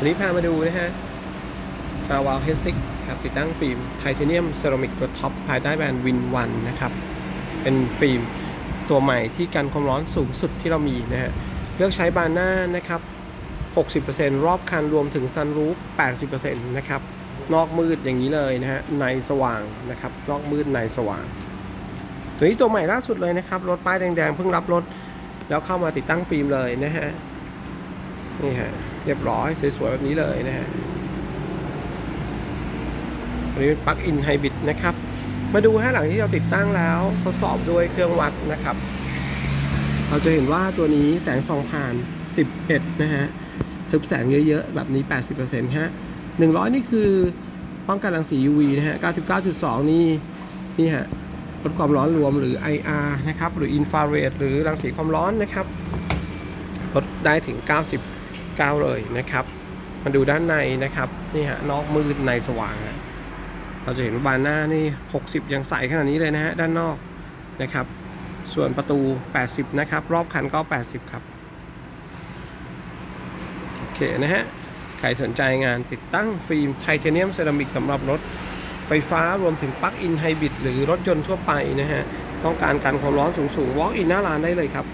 วันนี้พามาดูนะฮะฮาวาลเฮสิกครับติดตั้งฟิล์มไทเทเนียมเซรามิกตัวท็อปภายใต้แบรนด์วินวันนะครับ เป็นฟิล์มตัวใหม่ที่กันความร้อนสูงสุดที่เรามีนะฮะ เลือกใช้บานหน้านะครับ 60%รอบคันรวมถึงซันรูฟ 80%นะครับ นอกมืดอย่างนี้เลยนะฮะ ในสว่างนะครับ นอกมืดในสว่าง ตัวนี้ตัวใหม่ล่าสุดเลยนะครับ รถป้ายแดงๆเพิ่งรับรถ แล้วเข้ามาติดตั้งฟิล์มเลยนะฮะ นี่ฮะ เรียบร้อยสวยๆแบบนี้เลยนะฮะอันนี้เป็นปลั๊กอินไฮบริดนะครับ มาดูฮะหลังที่เราติดตั้งแล้วทดสอบด้วยเครื่องวัดนะครับ เราจะเห็นว่าตัวนี้แสงส่องผ่าน 11 นะฮะทึบแสงเยอะๆ แบบนี้ 80%ฮะ 100 นี่คือป้องกันรังสี UV นะฮะ 99.2 นี่ นี่ฮะลดความร้อนรวมหรือ IR นะครับ หรืออินฟราเรดหรือรังสีความร้อนนะครับ ลดได้ถึง 99เลยนะครับ มาดูด้านในนะครับนี่ฮะนอกมืดในสว่างฮะเราจะเห็นว่าบานหน้านี่ 60 ยังใสขนาดนี้เลยนะฮะด้านนอกนะครับ ส่วนประตู 80 นะครับ รอบคันก็ 80 ครับโอเคนะฮะใครสนใจงานติดตั้งฟิล์มไทเทเนียมเซรามิกสำหรับรถไฟฟ้ารวมถึงปลั๊กอินไฮบริดหรือรถยนต์ทั่วไปนะฮะ ต้องการกันความร้อนสูงๆ walk in หน้าร้านได้เลยครับ